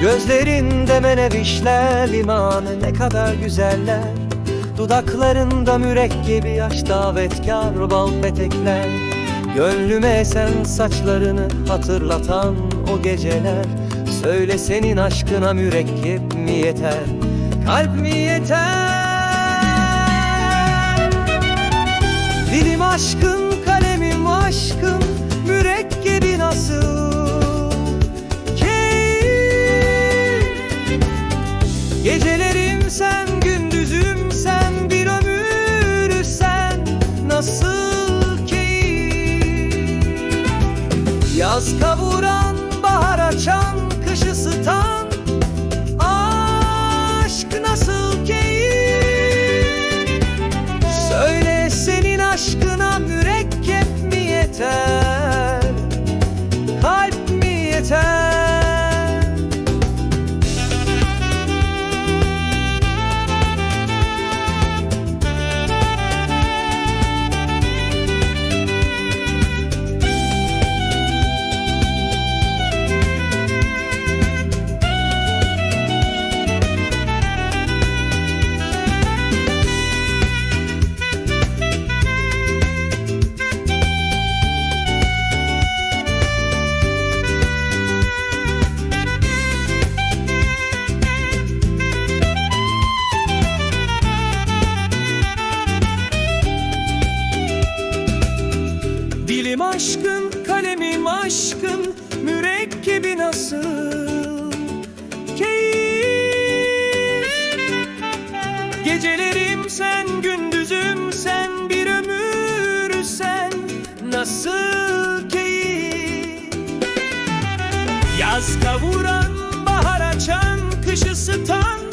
Gözlerinde menevişler limanı ne kadar güzeller. Dudaklarında mürekkebi yaş davetkar bal petekler. Gönlüme esen saçlarını hatırlatan o geceler. Söyle senin aşkına mürekkep mi yeter? Kalp mi yeter? Dilim aşkın Sen gündüzüm sen Bir ömür sen Nasıl keyif Yaz kavuran bahar açan Dilim aşkın, kalemim aşkın, mürekkebi nasıl? Keyif. Gecelerim sen, gündüzüm sen, bir ömür sen. Nasıl keyif? Yaz kavuran, bahar açan, kış ısıtan